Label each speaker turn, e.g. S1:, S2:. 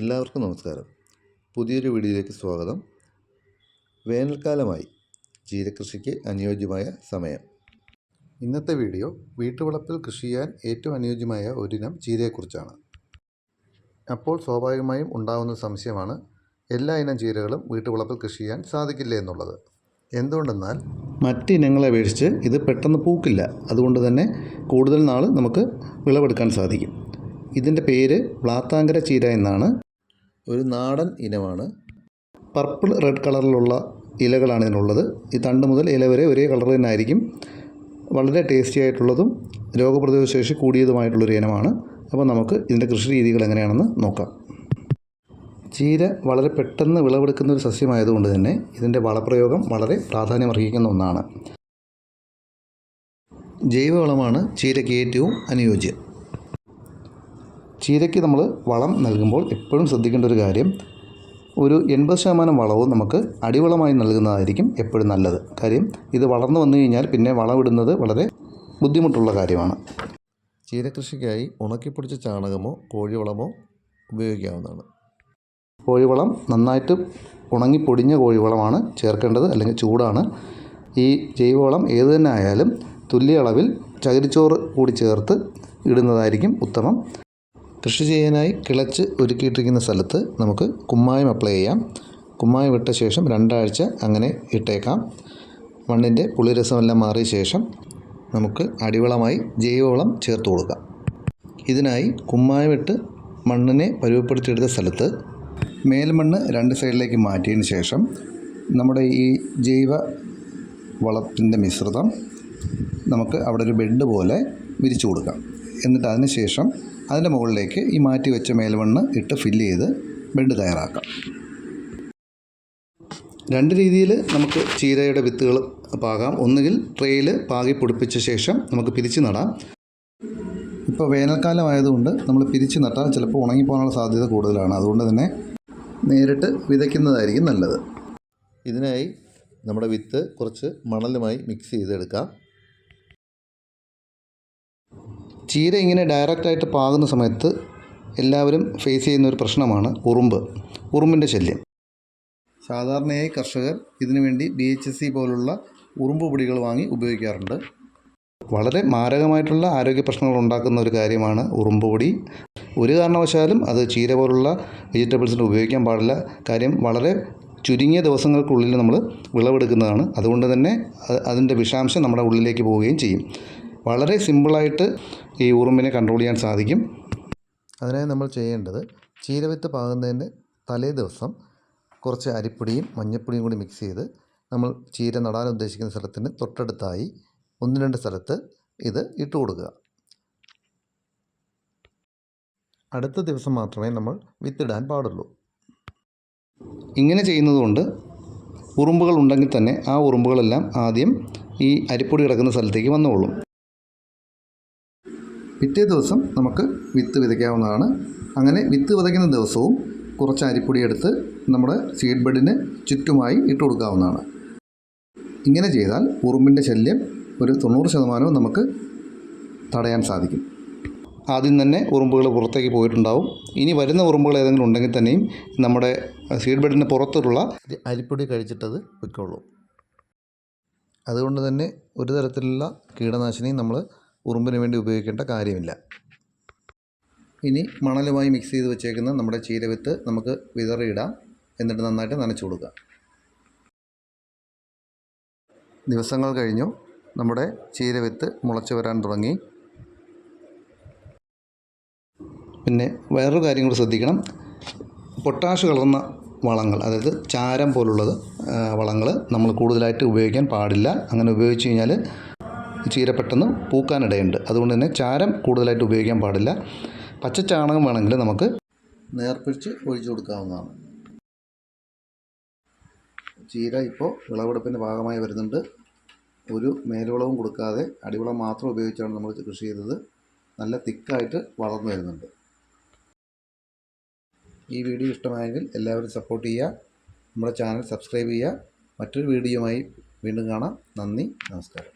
S1: എല്ലാവർക്കും നമസ്കാരം. പുതിയൊരു വീഡിയോയിലേക്ക് സ്വാഗതം. വേനൽക്കാലമായി ജീരകൃഷിക്ക് അനുയോജ്യമായ സമയം. ഇന്നത്തെ വീഡിയോ വീട്ടുവളപ്പിൽ കൃഷി ചെയ്യാൻ ഏറ്റവും അനുയോജ്യമായ ഒരിനം ചീരയെക്കുറിച്ചാണ്. അപ്പോൾ സ്വാഭാവികമായും ഉണ്ടാകുന്ന സംശയമാണ് എല്ലാ ഇനം ചീരകളും വീട്ടുവളപ്പിൽ കൃഷി ചെയ്യാൻ സാധിക്കില്ല എന്നുള്ളത്. എന്തുകൊണ്ടെന്നാൽ മറ്റ് ഇനങ്ങളെ അപേക്ഷിച്ച് ഇത് പെട്ടെന്ന് പൂക്കില്ല. അതുകൊണ്ട് തന്നെ കൂടുതൽ നാൾ നമുക്ക് വിളവെടുക്കാൻ സാധിക്കും. ഇതിന്റെ പേര് വ്ളാത്താങ്കര ചീര എന്നാണ്. ഒരു നാടൻ ഇനമാണ്. പർപ്പിൾ റെഡ് കളറിലുള്ള ഇലകളാണ് ഇതിനുള്ളത്. ഈ തണ്ട് മുതൽ ഇല വരെ ഒരേ കളർ തന്നെ ആയിരിക്കും. വളരെ ടേസ്റ്റി ആയിട്ടുള്ളതും രോഗപ്രതിരോധ ശേഷി കൂടിയതുമായിട്ടുള്ളൊരു ഇനമാണ്. അപ്പോൾ നമുക്ക് ഇതിന്റെ കൃഷി രീതികൾ എങ്ങനെയാണെന്ന് നോക്കാം. ചീര വളരെ പെട്ടെന്ന് വിളവെടുക്കുന്ന ഒരു സസ്യമായതുകൊണ്ട് തന്നെ ഇതിന്റെ വളപ്രയോഗം വളരെ പ്രാധാന്യമർഹിക്കുന്ന ഒന്നാണ്. ജൈവവളമാണ് ചീരയ്ക്ക് ഏറ്റവും അനുയോജ്യം. ചീരയ്ക്ക് നമ്മൾ വളം നൽകുമ്പോൾ എപ്പോഴും ശ്രദ്ധിക്കേണ്ട ഒരു കാര്യം ഒരു എൺപത് ശതമാനം വളവും നമുക്ക് അടിവളമായി നൽകുന്നതായിരിക്കും എപ്പോഴും നല്ലത്. കാര്യം ഇത് വളർന്നു വന്നു കഴിഞ്ഞാൽ പിന്നെ വളമിടുന്നത് വളരെ ബുദ്ധിമുട്ടുള്ള കാര്യമാണ്. ചീരകൃഷിക്കായി ഉണക്കിപ്പൊടിച്ച ചാണകമോ കോഴിവളമോ ഉപയോഗിക്കാവുന്നതാണ്. കോഴിവളം നന്നായിട്ട് ഉണങ്ങി പൊടിഞ്ഞ കോഴിവളമാണ് ചേർക്കേണ്ടത് അല്ലെങ്കിൽ ചൂടാണ്. ഈ ജൈവവളം ഏത് തന്നെ ആയാലും തുല്യ അളവിൽ ചകിരിച്ചോറ് കൂടി ചേർത്ത് ഇടുന്നതായിരിക്കും ഉത്തമം. കൃഷി ചെയ്യാനായി കിളച്ച് ഒരുക്കിയിട്ടിരിക്കുന്ന സ്ഥലത്ത് നമുക്ക് കുമ്മായം അപ്ലൈ ചെയ്യാം. കുമ്മായം ഇട്ട ശേഷം രണ്ടാഴ്ച അങ്ങനെ ഇട്ടേക്കാം. മണ്ണിന്റെ പുളിരസമെല്ലാം മാറിയ ശേഷം നമുക്ക് അടിവളമായി ജൈവവളം ചേർത്ത് കൊടുക്കാം. ഇതിനായി കുമ്മായം ഇട്ട് മണ്ണിനെ പരുവപ്പെടുത്തിയെടുത്ത സ്ഥലത്ത് മേൽമണ്ണ് രണ്ട് സൈഡിലേക്ക് മാറ്റിയതിന് ശേഷം നമ്മുടെ ഈ ജൈവ വളത്തിന്റെ മിശ്രിതം നമുക്ക് അവിടെ ഒരു ബെഡ് പോലെ വിരിച്ചു കൊടുക്കാം. എന്നിട്ട് അതിന് ശേഷം അതിന്റെ മുകളിലേക്ക് ഈ മാറ്റി വെച്ച മേൽമണ്ണ് ഇട്ട് ഫില്ല് ചെയ്ത് ബെഡ് തയ്യാറാക്കാം. രണ്ട് രീതിയിൽ നമുക്ക് ചീരയുടെ വിത്തുകൾ പാകാം. ഒന്നുകിൽ ട്രെയിൽ പാകി പൊടിപ്പിച്ച ശേഷം നമുക്ക് പിരിച്ചു നടാം. ഇപ്പോൾ വേനൽക്കാലമായതുകൊണ്ട് നമ്മൾ പിരിച്ചു നട്ടാൽ ചിലപ്പോൾ ഉണങ്ങിപ്പോകാനുള്ള സാധ്യത കൂടുതലാണ്. അതുകൊണ്ട് തന്നെ നേരിട്ട് വിതയ്ക്കുന്നതായിരിക്കും നല്ലത്. ഇതിനായി നമ്മുടെ വിത്ത് കുറച്ച് മണലുമായി മിക്സ് ചെയ്തെടുക്കാം. ചീര ഇങ്ങനെ ഡയറക്റ്റായിട്ട് പാകുന്ന സമയത്ത് എല്ലാവരും ഫേസ് ചെയ്യുന്ന ഒരു പ്രശ്നമാണ് ഉറുമ്പ് ഉറുമ്പിന്റെ ശല്യം. സാധാരണയായി കർഷകർ ഇതിനുവേണ്ടി ബി എച്ച് എസ് സി പോലുള്ള ഉറുമ്പ് പൊടികൾ വാങ്ങി ഉപയോഗിക്കാറുണ്ട്. വളരെ മാരകമായിട്ടുള്ള ആരോഗ്യ പ്രശ്നങ്ങൾ ഉണ്ടാക്കുന്ന ഒരു കാര്യമാണ് ഉറുമ്പ് പൊടി. ഒരു കാരണവശാലും അത് ചീര പോലുള്ള വെജിറ്റബിൾസിന് ഉപയോഗിക്കാൻ പാടില്ല. കാര്യം വളരെ ചുരുങ്ങിയ ദിവസങ്ങൾക്കുള്ളിൽ നമ്മൾ വിളവെടുക്കുന്നതാണ്. അതുകൊണ്ട് തന്നെ അതിന്റെ വിഷാംശം നമ്മുടെ ഉള്ളിലേക്ക് പോവുകയും ചെയ്യും. വളരെ സിമ്പിളായിട്ട് ഈ ഉറുമ്പിനെ കൺട്രോൾ ചെയ്യാൻ സാധിക്കും. അതിനായി നമ്മൾ ചെയ്യേണ്ടത് ചീരവിത്ത് പാകുന്നതിന് തലേ ദിവസം കുറച്ച് അരിപ്പൊടിയും മഞ്ഞപ്പൊടിയും കൂടി മിക്സ് ചെയ്ത് നമ്മൾ ചീര നടാൻ ഉദ്ദേശിക്കുന്ന സ്ഥലത്തിന് തൊട്ടടുത്തായി ഒന്ന് രണ്ട് സ്ഥലത്ത് ഇത് ഇട്ട് കൊടുക്കുക. അടുത്ത ദിവസം മാത്രമേ നമ്മൾ വിത്തിടാൻ പാടുള്ളൂ. ഇങ്ങനെ ചെയ്യുന്നതുകൊണ്ട് ഉറുമ്പുകൾ ഉണ്ടെങ്കിൽ തന്നെ ആ ഉറുമ്പുകളെല്ലാം ആദ്യം ഈ അരിപ്പൊടി കിടക്കുന്ന സ്ഥലത്തേക്ക് വന്നോളും. പിറ്റേ ദിവസം നമുക്ക് വിത്ത് വിതയ്ക്കാവുന്നതാണ്. അങ്ങനെ വിത്ത് വിതയ്ക്കുന്ന ദിവസവും കുറച്ച് അരിപ്പൊടി എടുത്ത് നമ്മുടെ സീഡ് ബെഡിന് ചുറ്റുമായി ഇട്ട് കൊടുക്കാവുന്നതാണ്. ഇങ്ങനെ ചെയ്താൽ ഉറുമ്പിന്റെ ശല്യം ഒരു തൊണ്ണൂറ് ശതമാനവും നമുക്ക് തടയാൻ സാധിക്കും. ആദ്യം തന്നെ ഉറുമ്പുകൾ പുറത്തേക്ക് പോയിട്ടുണ്ടാവും. ഇനി വരുന്ന ഉറുമ്പുകൾ ഏതെങ്കിലും ഉണ്ടെങ്കിൽ തന്നെയും നമ്മുടെ സീഡ് ബെഡിന് പുറത്തുള്ള അരിപ്പൊടി കഴിച്ചിട്ടത് പൊയ്ക്കോളൂ അതുകൊണ്ട് തന്നെ ഒരു തരത്തിലുള്ള കീടനാശിനിയും നമ്മൾ ഉറുമ്പിന് വേണ്ടി ഉപയോഗിക്കേണ്ട കാര്യമില്ല. ഇനി മണലുമായി മിക്സ് ചെയ്ത് വെച്ചേക്കുന്ന നമ്മുടെ ചീരവിത്ത് നമുക്ക് വിതറിയിടാം. എന്നിട്ട് നന്നായിട്ട് നനച്ചു കൊടുക്കുക ദിവസങ്ങൾ കഴിഞ്ഞു. നമ്മുടെ ചീരവിത്ത് മുളച്ചു വരാൻ തുടങ്ങി. പിന്നെ വേറൊരു കാര്യം കൂടി ശ്രദ്ധിക്കണം. പൊട്ടാഷ് കളർന്ന വളങ്ങൾ അതായത് ചാരം പോലുള്ളത് വളങ്ങൾ നമ്മൾ കൂടുതലായിട്ട് ഉപയോഗിക്കാൻ പാടില്ല. അങ്ങനെ ഉപയോഗിച്ച് കഴിഞ്ഞാൽ ചീര പെട്ടെന്ന് പൂക്കാനിടയുണ്ട്. അതുകൊണ്ട് തന്നെ ചാരം കൂടുതലായിട്ട് ഉപയോഗിക്കാൻ പാടില്ല. പച്ച ചാണകം വേണമെങ്കിൽ നമുക്ക് നേർപ്പിച്ച് ഒഴിച്ചു കൊടുക്കാവുന്നതാണ്. ചീര ഇപ്പോൾ വിളവെടുപ്പിന്റെ ഭാഗമായി വരുന്നുണ്ട്. ഒരു മേൽവളവും കൊടുക്കാതെ അടിവളം മാത്രം ഉപയോഗിച്ചാണ് നമ്മൾ കൃഷി ചെയ്തത്. നല്ല തിക്കായിട്ട് വളർന്നു വരുന്നുണ്ട്. ഈ വീഡിയോ ഇഷ്ടമായെങ്കിൽ എല്ലാവരും സപ്പോർട്ട് ചെയ്യുക. നമ്മുടെ ചാനൽ സബ്സ്ക്രൈബ് ചെയ്യുക. മറ്റൊരു വീഡിയോയുമായി വീണ്ടും കാണാം. നന്ദി നമസ്കാരം.